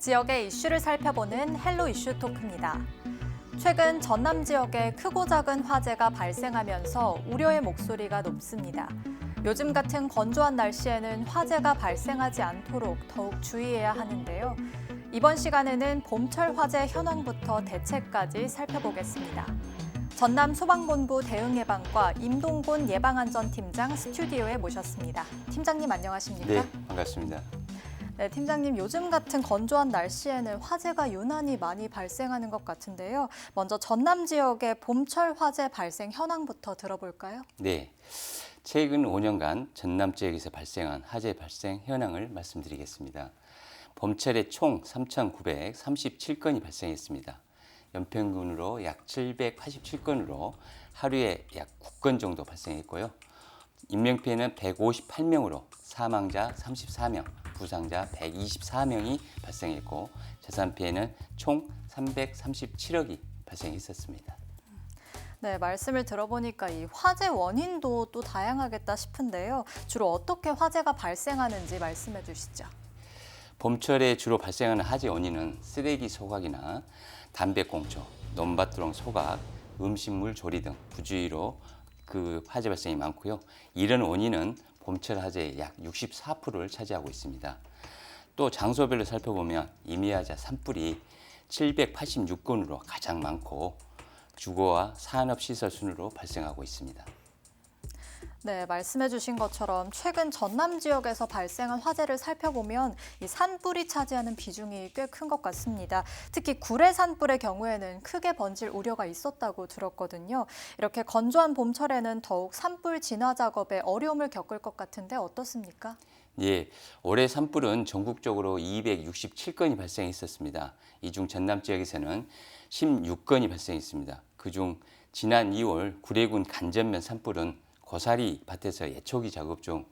지역의 이슈를 살펴보는 헬로 이슈 토크입니다. 최근 전남 지역에 크고 작은 화재가 발생하면서 우려의 목소리가 높습니다. 요즘 같은 건조한 날씨에는 화재가 발생하지 않도록 더욱 주의해야 하는데요. 이번 시간에는 봄철 화재 현황부터 대책까지 살펴보겠습니다. 전남 소방본부 대응예방과 임동곤 예방안전팀장 스튜디오에 모셨습니다. 팀장님 안녕하십니까? 네, 반갑습니다. 네, 팀장님 요즘 같은 건조한 날씨에는 화재가 유난히 많이 발생하는 것 같은데요. 먼저 전남 지역의 봄철 화재 발생 현황부터 들어볼까요? 네, 최근 5년간 전남 지역에서 발생한 화재 발생 현황을 말씀드리겠습니다. 봄철에 총 3,937건이 발생했습니다. 연평균으로 약 787건으로 하루에 약 9건 정도 발생했고요. 인명피해는 158명으로 사망자 34명, 부상자 124명이 발생했고 재산 피해는 총 337억이 발생했었습니다. 네, 말씀을 들어보니까 이 화재 원인도 또 다양하겠다 싶은데요. 주로 어떻게 화재가 발생하는지 말씀해 주시죠. 봄철에 주로 발생하는 화재 원인은 쓰레기 소각이나 담배 꽁초, 논밭두렁 소각, 음식물 조리 등 부주의로 그 화재 발생이 많고요. 이런 원인은 봄철 화재의 약 64%를 차지하고 있습니다. 또 장소별로 살펴보면 임야자 산불이 786건으로 가장 많고 주거와 산업시설 순으로 발생하고 있습니다. 네, 말씀해 주신 것처럼 최근 전남 지역에서 발생한 화재를 살펴보면 이 산불이 차지하는 비중이 꽤 큰 것 같습니다. 특히 구례 산불의 경우에는 크게 번질 우려가 있었다고 들었거든요. 이렇게 건조한 봄철에는 더욱 산불 진화 작업에 어려움을 겪을 것 같은데 어떻습니까? 예, 올해 산불은 전국적으로 267건이 발생했었습니다. 이 중 전남 지역에서는 16건이 발생했습니다. 그중 지난 2월 구례군 간전면 산불은 고사리 밭에서 예초기 작업 중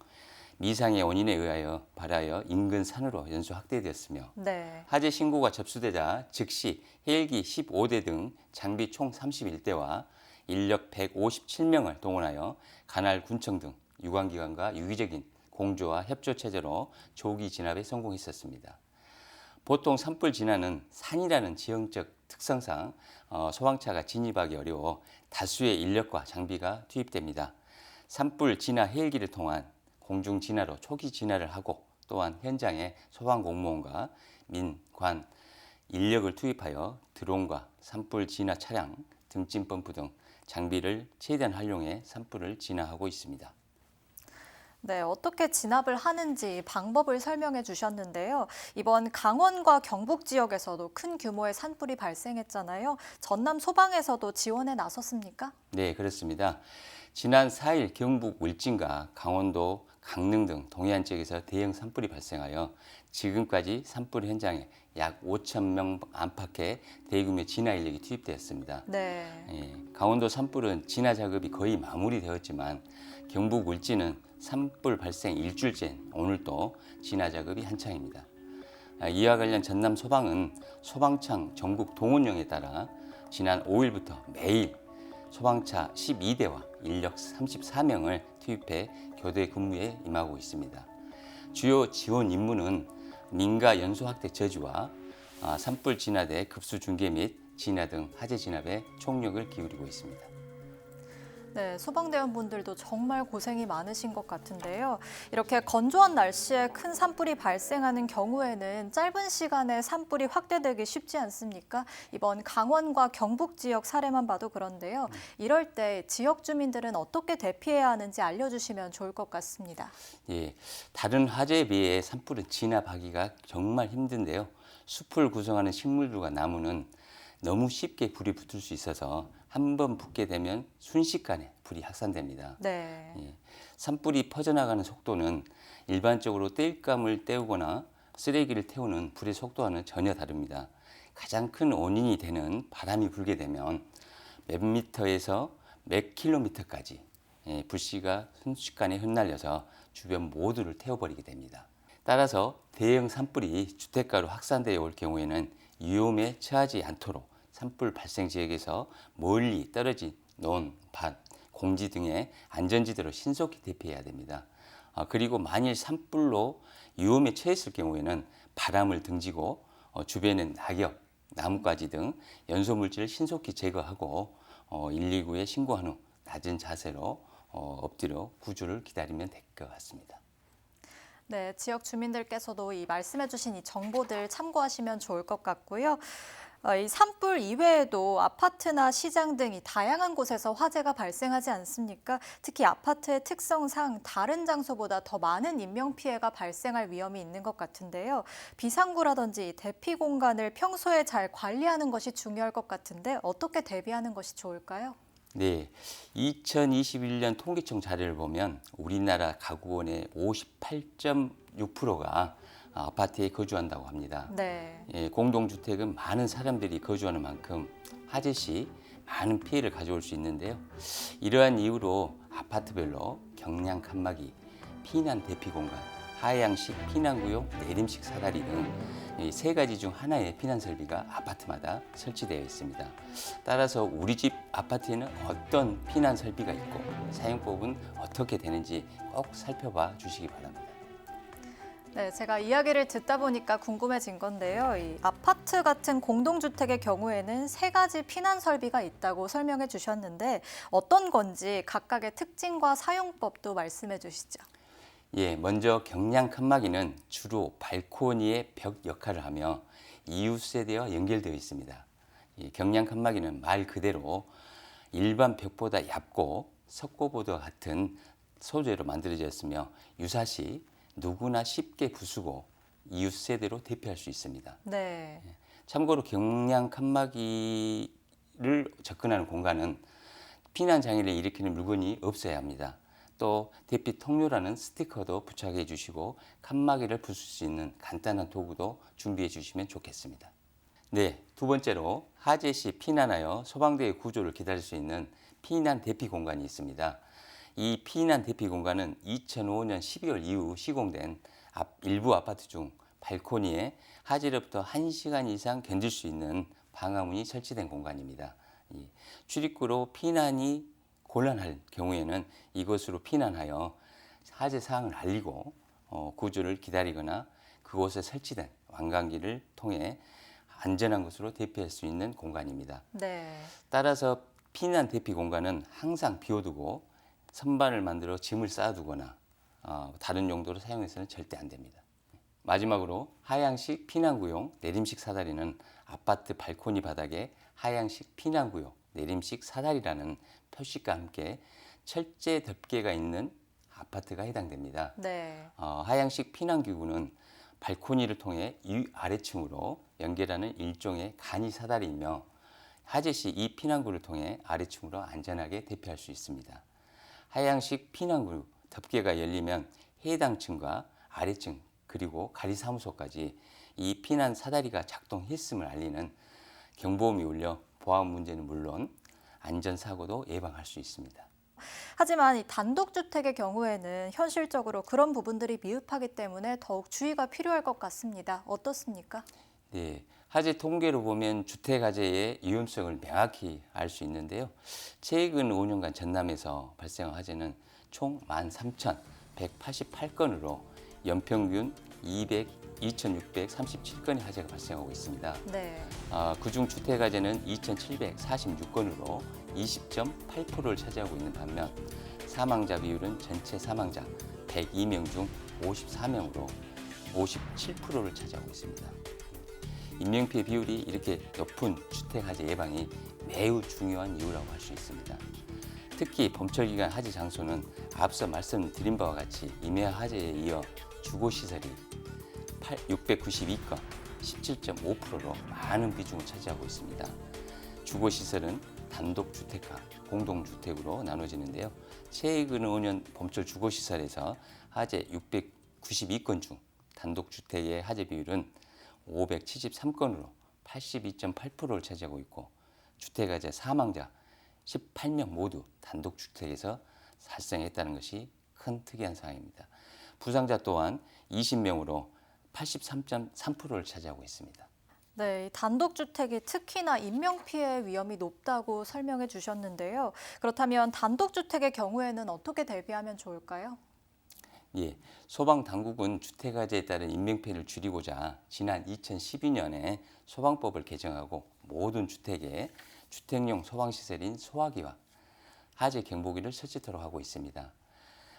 미상의 원인에 의하여 발하여 인근 산으로 연소 확대되었으며 네. 화재 신고가 접수되자 즉시 헬기 15대 등 장비 총 31대와 인력 157명을 동원하여 관할 군청 등 유관기관과 유기적인 공조와 협조 체제로 조기 진압에 성공했었습니다. 보통 산불 진화는 산이라는 지형적 특성상 어, 소방차가 진입하기 어려워 다수의 인력과 장비가 투입됩니다. 산불 진화 헬기를 통한 공중 진화로 초기 진화를 하고 또한 현장에 소방 공무원과 민, 관, 인력을 투입하여 드론과 산불 진화 차량, 등짐 펌프 등 장비를 최대한 활용해 산불을 진화하고 있습니다. 네, 어떻게 진압을 하는지 방법을 설명해 주셨는데요. 이번 강원과 경북 지역에서도 큰 규모의 산불이 발생했잖아요. 전남 소방에서도 지원에 나섰습니까? 네, 그렇습니다. 지난 4일 경북 울진과 강원도, 강릉 등 동해안 지역에서 대형 산불이 발생하여 지금까지 산불 현장에 약 5천 명 안팎의 대규모 진화 인력이 투입되었습니다. 네. 예, 강원도 산불은 진화 작업이 거의 마무리되었지만 경북 울진은 산불 발생 일주일째인 오늘도 진화 작업이 한창입니다. 아, 이와 관련 전남 소방은 소방청 전국 동원령에 따라 지난 5일부터 매일 소방차 12대와 인력 34명을 투입해 교대 근무에 임하고 있습니다. 주요 지원 임무는 민가 연소 확대 저지와 아, 산불 진화대 급수 중계 및 진화 등 화재 진압에 총력을 기울이고 있습니다. 네, 소방대원분들도 정말 고생이 많으신 것 같은데요. 이렇게 건조한 날씨에 큰 산불이 발생하는 경우에는 짧은 시간에 산불이 확대되기 쉽지 않습니까? 이번 강원과 경북 지역 사례만 봐도 그런데요. 이럴 때 지역 주민들은 어떻게 대피해야 하는지 알려주시면 좋을 것 같습니다. 예, 다른 화재에 비해 산불은 진압하기가 정말 힘든데요. 숲을 구성하는 식물들과 나무는 너무 쉽게 불이 붙을 수 있어서 한 번 붙게 되면 순식간에 불이 확산됩니다. 네. 예, 산불이 퍼져나가는 속도는 일반적으로 땔감을 떼우거나 쓰레기를 태우는 불의 속도와는 전혀 다릅니다. 가장 큰 원인이 되는 바람이 불게 되면 몇 미터에서 몇 킬로미터까지 예, 불씨가 순식간에 흩날려서 주변 모두를 태워버리게 됩니다. 따라서 대형 산불이 주택가로 확산되어 올 경우에는 위험에 처하지 않도록 산불 발생 지역에서 멀리 떨어진 논, 밭, 공지 등의 안전지대로 신속히 대피해야 됩니다. 아, 그리고 만일 산불로 위험에 처했을 경우에는 바람을 등지고 어, 주변엔 낙엽, 나뭇가지 등 연소 물질을 신속히 제거하고 어, 119에 신고한 후 낮은 자세로 어, 엎드려 구조를 기다리면 될 것 같습니다. 네, 지역 주민들께서도 이 말씀해주신 이 정보들 참고하시면 좋을 것 같고요. 어, 이 산불 이외에도 아파트나 시장 등이 다양한 곳에서 화재가 발생하지 않습니까? 특히 아파트의 특성상 다른 장소보다 더 많은 인명 피해가 발생할 위험이 있는 것 같은데요. 비상구라든지 대피 공간을 평소에 잘 관리하는 것이 중요할 것 같은데 어떻게 대비하는 것이 좋을까요? 네, 2021년 통계청 자료를 보면 우리나라 가구원의 58.6%가 아파트에 거주한다고 합니다. 네. 예, 공동주택은 많은 사람들이 거주하는 만큼 시 많은 피해를 가져올 수 있는데요. 이러한 이유로 아파트별로 경량 칸막이, 피난 대피 공간, 하향식 피난구역, 내림식 사다리 등 세 가지 중 하나의 피난 설비가 아파트마다 설치되어 있습니다. 따라서 우리 집 아파트에는 어떤 피난 설비가 있고 사용법은 어떻게 되는지 꼭 살펴봐 주시기 바랍니다. 네, 제가 이야기를 듣다 보니까 궁금해진 건데요. 이 아파트 같은 공동주택의 경우에는 세 가지 피난 설비가 있다고 설명해 주셨는데 어떤 건지 각각의 특징과 사용법도 말씀해 주시죠. 예, 먼저 경량 칸막이는 주로 발코니의 벽 역할을 하며 이웃 세대와 연결되어 있습니다. 이 경량 칸막이는 말 그대로 일반 벽보다 얇고 석고보드와 같은 소재로 만들어졌으며 유사시 누구나 쉽게 부수고 이웃 세대로 대피할 수 있습니다. 네. 참고로 경량 칸막이를 접근하는 공간은 피난 장애를 일으키는 물건이 없어야 합니다. 또 대피 통로라는 스티커도 부착해 주시고 칸막이를 부술 수 있는 간단한 도구도 준비해 주시면 좋겠습니다. 네, 두 번째로 화재 시 피난하여 소방대의 구조를 기다릴 수 있는 피난 대피 공간이 있습니다. 이 피난 대피 공간은 2005년 12월 이후 시공된 앞- 일부 아파트 중 발코니에 화재로부터 1시간 이상 견딜 수 있는 방화문이 설치된 공간입니다. 이 출입구로 피난이 곤란할 경우에는 이곳으로 피난하여 화재 사항을 알리고 어, 구조를 기다리거나 그곳에 설치된 왕관기를 통해 안전한 곳으로 대피할 수 있는 공간입니다. 네. 따라서 피난 대피 공간은 항상 비워두고 선반을 만들어 짐을 쌓아두거나 어, 다른 용도로 사용해서는 절대 안 됩니다. 마지막으로 하향식 피난구용 내림식 사다리는 아파트 발코니 바닥에 하향식 피난구용 내림식 사다리라는 표식과 함께 철제 덮개가 있는 아파트가 해당됩니다. 네. 어, 하향식 피난기구는 발코니를 통해 위 아래층으로 연결하는 일종의 간이 사다리이며 화재 시이 피난구를 통해 아래층으로 안전하게 대피할 수 있습니다. 하향식 피난구 덮개가 열리면 해당 층과 아래층 그리고 가리사무소까지 이 피난 사다리가 작동했음을 알리는 경보음이 울려 보안 문제는 물론 안전사고도 예방할 수 있습니다. 하지만 이 단독주택의 경우에는 현실적으로 그런 부분들이 미흡하기 때문에 더욱 주의가 필요할 것 같습니다. 어떻습니까? 네, 화재 통계로 보면 주택 화재의 위험성을 명확히 알 수 있는데요. 최근 5년간 전남에서 발생한 화재는 총 13,188건으로 연평균 200, 2,637건의 화재가 발생하고 있습니다. 네. 아, 그중 주택 화재는 2,746건으로 20.8%를 차지하고 있는 반면 사망자 비율은 전체 사망자 102명 중 54명으로 57%를 차지하고 있습니다. 인명피해 비율이 이렇게 높은 주택 화재 예방이 매우 중요한 이유라고 할 수 있습니다. 특히 봄철 기간 화재 장소는 앞서 말씀드린 바와 같이 임야 화재에 이어 주거시설이 692건, 17.5%로 많은 비중을 차지하고 있습니다. 주거시설은 단독주택과 공동주택으로 나눠지는데요. 최근 5년 봄철 주거시설에서 화재 692건 중 단독주택의 화재 비율은 573건으로 82.8%를 차지하고 있고 주택화재 사망자 18명 모두 단독주택에서 발생했다는 것이 큰 특이한 사항입니다. 부상자 또한 20명으로 83.3%를 차지하고 있습니다. 네, 이 단독주택이 특히나 인명피해 위험이 높다고 설명해 주셨는데요. 그렇다면 단독주택의 경우에는 어떻게 대비하면 좋을까요? 예, 소방 당국은 주택 화재에 따른 인명피해를 줄이고자 지난 2012년에 소방법을 개정하고 모든 주택에 주택용 소방시설인 소화기와 화재 경보기를 설치토록 하고 있습니다.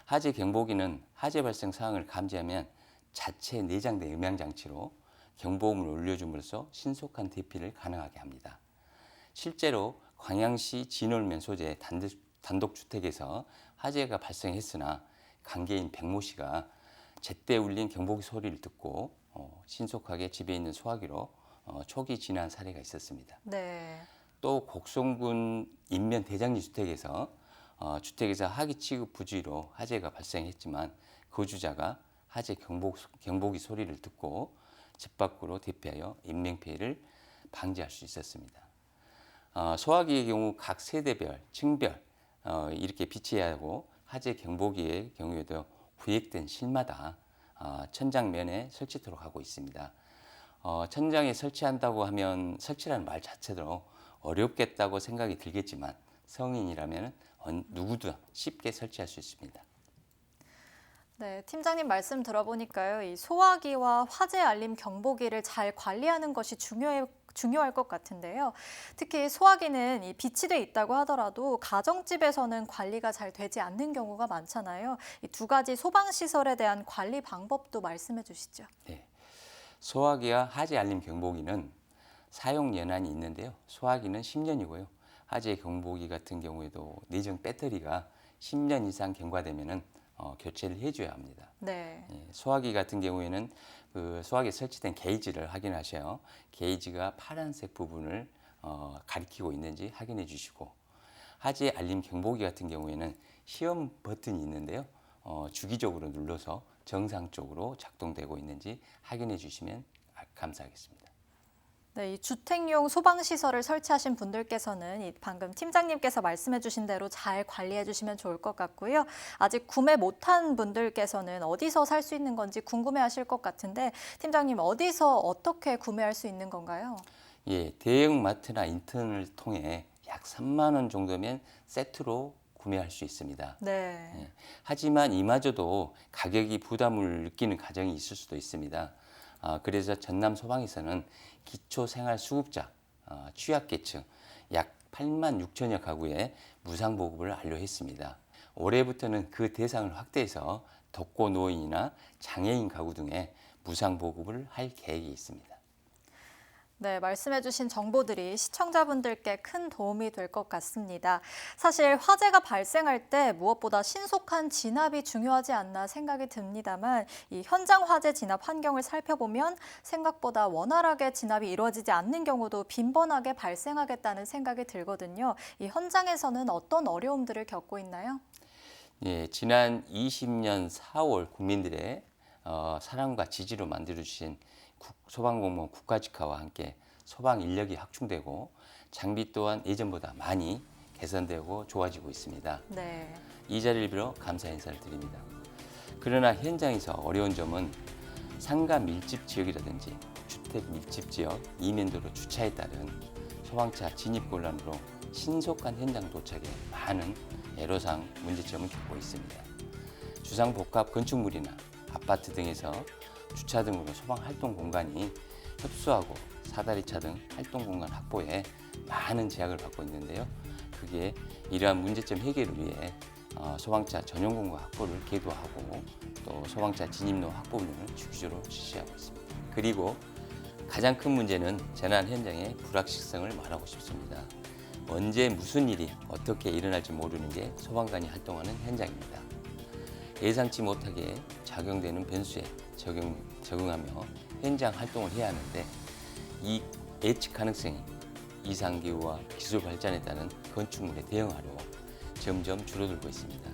화재 경보기는 화재 발생 상황을 감지하면 자체 내장된 음향 장치로 경보음을 올려줌으로써 신속한 대피를 가능하게 합니다. 실제로 광양시 진월면 소재 단독 주택에서 화재가 발생했으나 관계인 백모 씨가 제때 울린 경보기 소리를 듣고 어, 신속하게 집에 있는 소화기로 어, 초기 진화한 사례가 있었습니다. 네. 또 곡성군 인면 대장리 주택에서 어, 주택에서 하기 취급 부주의로 화재가 발생했지만 거주자가 화재 경보, 경보기 소리를 듣고 집 밖으로 대피하여 인명 피해를 방지할 수 있었습니다. 어, 소화기의 경우 각 세대별, 층별 어, 이렇게 비치해야 하고 화재 경보기의 경우에도 구획된 실마다 어, 천장면에 설치토록 하고 있습니다. 어, 천장에 설치한다고 하면 설치라는 말 자체도 어렵겠다고 생각이 들겠지만 성인이라면 언- 누구도 쉽게 설치할 수 있습니다. 네, 팀장님 말씀 들어보니까요. 이 소화기와 화재 알림 경보기를 잘 관리하는 것이 중요해 중요할 것 같은데요. 특히 소화기는 이 비치돼 있다고 하더라도 가정집에서는 관리가 잘 되지 않는 경우가 많잖아요. 이 두 가지 소방 시설에 대한 관리 방법도 말씀해 주시죠. 네. 소화기와 화재 알림 경보기는 사용 연한이 있는데요. 소화기는 10년이고요. 화재 경보기 같은 경우에도 내장 배터리가 10년 이상 경과되면은 어, 교체를 해줘야 합니다. 네. 예, 소화기 같은 경우에는 그 소화기에 설치된 게이지를 확인하셔요. 게이지가 파란색 부분을 어, 가리키고 있는지 확인해 주시고 화재 알림 경보기 같은 경우에는 시험 버튼이 있는데요. 어, 주기적으로 눌러서 정상적으로 작동되고 있는지 확인해 주시면 아, 감사하겠습니다. 네, 이 주택용 소방 시설을 설치하신 분들께서는 이 방금 팀장님께서 말씀해 주신 대로 잘 관리해 주시면 좋을 것 같고요. 아직 구매 못한 분들께서는 어디서 살 수 있는 건지 궁금해 하실 것 같은데 팀장님 어디서 어떻게 구매할 수 있는 건가요? 예, 대형 마트나 인터넷을 통해 약 3만 원 정도면 세트로 구매할 수 있습니다. 네. 예, 하지만 이마저도 가격이 부담을 느끼는 가정이 있을 수도 있습니다. 아, 그래서 전남 소방에서는 기초생활수급자, 어, 취약계층 약 8만 6천여 가구에 무상 보급을 완료했습니다. 올해부터는 그 대상을 확대해서 독거 노인이나 장애인 가구 등에 무상 보급을 할 계획이 있습니다. 네, 말씀해주신 정보들이 시청자분들께 큰 도움이 될 것 같습니다. 사실 화재가 발생할 때 무엇보다 신속한 진압이 중요하지 않나 생각이 듭니다만 이 현장 화재 진압 환경을 살펴보면 생각보다 원활하게 진압이 이루어지지 않는 경우도 빈번하게 발생하겠다는 생각이 들거든요. 이 현장에서는 어떤 어려움들을 겪고 있나요? 예, 지난 20년 4월 국민들의 어, 사랑과 지지로 만들어주신 국- 소방공무원 국가직화와 함께 소방 인력이 확충되고 장비 또한 예전보다 많이 개선되고 좋아지고 있습니다. 네. 이 자리를 빌어 감사 인사를 드립니다. 그러나 현장에서 어려운 점은 상가 밀집 지역이라든지 주택 밀집 지역 이면도로 주차에 따른 소방차 진입 곤란으로 신속한 현장 도착에 많은 애로사항 문제점을 겪고 있습니다. 주상 복합 건축물이나 아파트 등에서 주차 등으로 소방 활동 공간이 협소하고 사다리차 등 활동 공간 확보에 많은 제약을 받고 있는데요. 그게 이러한 문제점 해결을 위해 어, 소방차 전용 공간 확보를 계도하고 또 소방차 진입로 확보 운영을 주기적으로 실시하고 있습니다. 그리고 가장 큰 문제는 재난 현장의 불확실성을 말하고 싶습니다. 언제 무슨 일이 어떻게 일어날지 모르는 게 소방관이 활동하는 현장입니다. 예상치 못하게 작용되는 변수에 적용, 적응하며 현장 활동을 해야 하는데 이 예측 가능성이 이상기후와 기술 발전에 따른 건축물의 대응하로 점점 줄어들고 있습니다.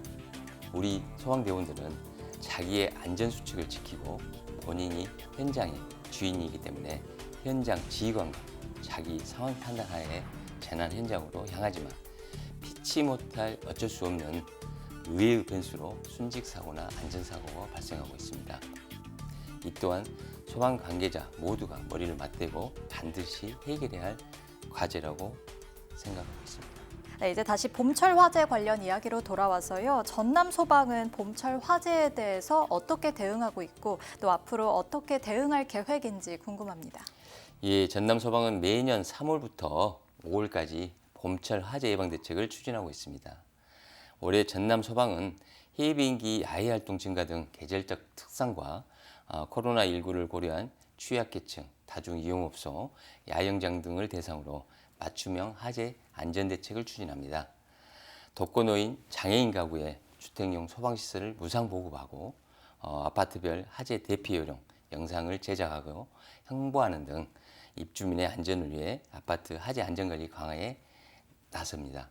우리 소방대원들은 자기의 안전 수칙을 지키고 본인이 현장의 주인이기 때문에 현장 지휘관과 자기 상황 판단하에 재난 현장으로 향하지만 피치 못할 어쩔 수 없는 의외의 변수로 순직 사고나 안전 사고가 발생하고 있습니다. 이 또한 소방 관계자 모두가 머리를 맞대고 반드시 해결해야 할 과제라고 생각하고 있습니다. 네, 이제 다시 봄철 화재 관련 이야기로 돌아와서요. 전남 소방은 봄철 화재에 대해서 어떻게 대응하고 있고 또 앞으로 어떻게 대응할 계획인지 궁금합니다. 예, 전남 소방은 매년 3월부터 5월까지 봄철 화재 예방 대책을 추진하고 있습니다. 올해 전남 소방은 해외비행기 야외 활동 증가 등 계절적 특성과 어, 코로나19를 고려한 취약계층, 다중이용업소, 야영장 등을 대상으로 맞춤형 화재 안전 대책을 추진합니다. 독거노인, 장애인 가구에 주택용 소방시설을 무상 보급하고 어, 아파트별 화재 대피 요령 영상을 제작하고 홍보하는 등 입주민의 안전을 위해 아파트 화재 안전관리 강화에 나섭니다.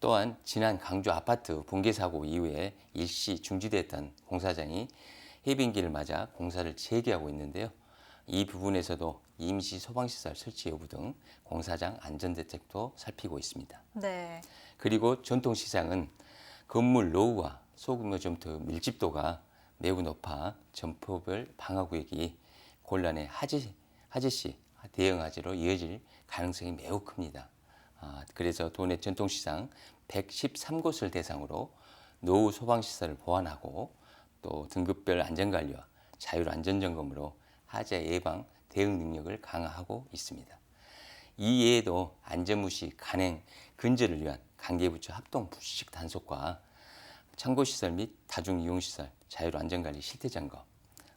또한 지난 강주 아파트 붕괴 사고 이후에 일시 중지됐던 공사장이 해빙기를 맞아 공사를 재개하고 있는데요. 이 부분에서도 임시 소방시설 설치 여부 등 공사장 안전 대책도 살피고 있습니다. 네. 그리고 전통시장은 건물 노후와 소규모 점토 밀집도가 매우 높아 점포별 방화 구역이 곤란해 하재, 하재시 대형 화재로 이어질 가능성이 매우 큽니다. 아, 그래서 도내 전통시장 113곳을 대상으로 노후 소방시설을 보완하고 또 등급별 안전관리와 자율 안전점검으로 화재 예방 대응 능력을 강화하고 있습니다. 이 외에도 안전무시 간행 근절을 위한 관계부처 합동 부식 단속과 창고시설 및 다중이용시설 자율 안전관리 실태점검,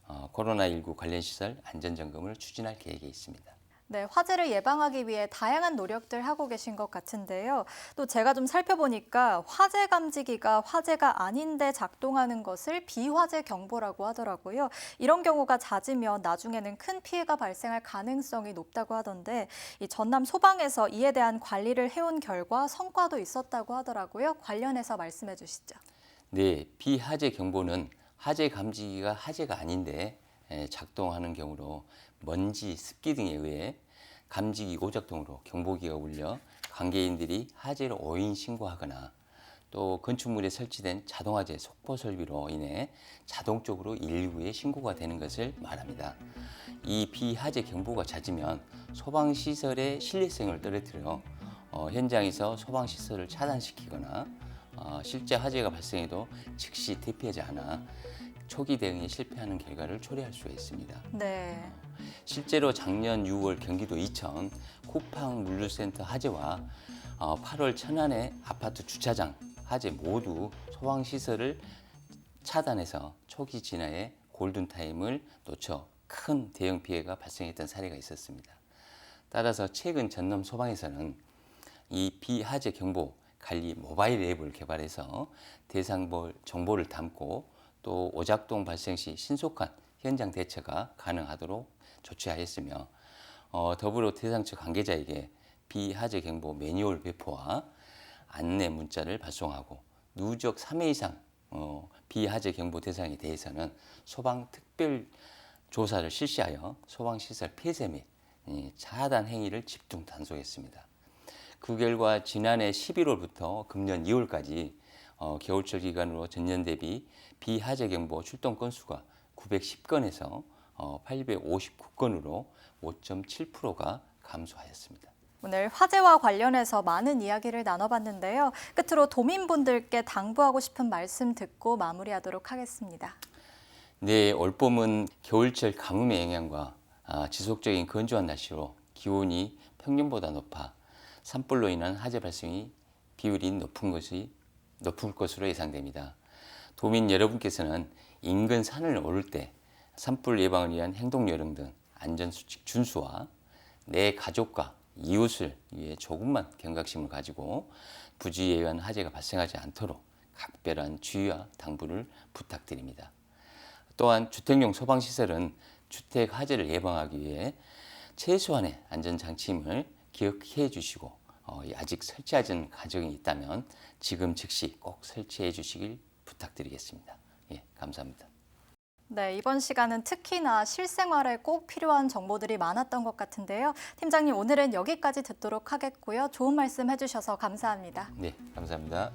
어, 코로나19 관련 시설 안전점검을 추진할 계획에 있습니다. 네, 화재를 예방하기 위해 다양한 노력들 하고 계신 것 같은데요. 또 제가 좀 살펴보니까 화재 감지기가 화재가 아닌데 작동하는 것을 비화재 경보라고 하더라고요. 이런 경우가 잦으면 나중에는 큰 피해가 발생할 가능성이 높다고 하던데 이 전남 소방에서 이에 대한 관리를 해온 결과 성과도 있었다고 하더라고요. 관련해서 말씀해 주시죠. 네, 비화재 경보는 화재 감지기가 화재가 아닌데 에, 작동하는 경우로 먼지, 습기 등에 의해 감지기 오작동으로 경보기가 울려 관계인들이 화재를 오인 신고하거나 또 건축물에 설치된 자동화재 속보 설비로 인해 자동적으로 119에 신고가 되는 것을 말합니다. 이 비화재 경보가 잦으면 소방시설의 신뢰성을 떨어뜨려 어, 현장에서 소방시설을 차단시키거나 어, 실제 화재가 발생해도 즉시 대피하지 않아 초기 대응에 실패하는 결과를 초래할 수가 있습니다. 네. 실제로 작년 6월 경기도 이천 쿠팡 물류센터 화재와 어, 8월 천안의 아파트 주차장 화재 모두 소방 시설을 차단해서 초기 진화에 골든 타임을 놓쳐 큰 대형 피해가 발생했던 사례가 있었습니다. 따라서 최근 전남 소방에서는 이 비화재 경보 관리 모바일 앱을 개발해서 대상 정보를 담고 또 오작동 발생 시 신속한 현장 대처가 가능하도록 조치하였으며 어, 더불어 대상처 관계자에게 비화재 경보 매뉴얼 배포와 안내 문자를 발송하고 누적 3회 이상 어, 비화재 경보 대상에 대해서는 소방 특별 조사를 실시하여 소방시설 폐쇄 및 이, 차단 행위를 집중 단속했습니다. 그 결과 지난해 11월부터 금년 2월까지 어, 겨울철 기간으로 전년 대비 비화재 경보 출동 건수가 910건에서 어, 859건으로 5.7%가 감소하였습니다. 오늘 화재와 관련해서 많은 이야기를 나눠봤는데요. 끝으로 도민분들께 당부하고 싶은 말씀 듣고 마무리하도록 하겠습니다. 네, 올봄은 겨울철 가뭄의 영향과 아, 지속적인 건조한 날씨로 기온이 평년보다 높아 산불로 인한 화재 발생이 비율이 높은 것이 높을 것으로 예상됩니다. 도민 여러분께서는 인근 산을 오를 때 산불 예방을 위한 행동 요령 등 안전 수칙 준수와 내 가족과 이웃을 위해 조금만 경각심을 가지고 부주의에 의한 화재가 발생하지 않도록 각별한 주의와 당부를 부탁드립니다. 또한 주택용 소방시설은 주택 화재를 예방하기 위해 최소한의 안전장치임을 기억해 주시고 어, 아직 설치하지 않은 가정이 있다면 지금 즉시 꼭 설치해 주시길 부탁드리겠습니다. 예, 감사합니다. 네, 이번 시간은 특히나 실생활에 꼭 필요한 정보들이 많았던 것 같은데요. 팀장님, 오늘은 여기까지 듣도록 하겠고요. 좋은 말씀 해주셔서 감사합니다. 네, 감사합니다.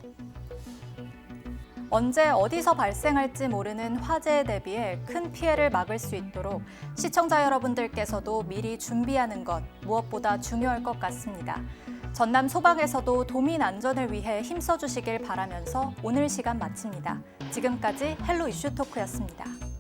언제 어디서 발생할지 모르는 화재에 대비해 큰 피해를 막을 수 있도록 시청자 여러분들께서도 미리 준비하는 것 무엇보다 중요할 것 같습니다. 전남 소방에서도 도민 안전을 위해 힘써 주시길 바라면서 오늘 시간 마칩니다. 지금까지 헬로 이슈 토크였습니다.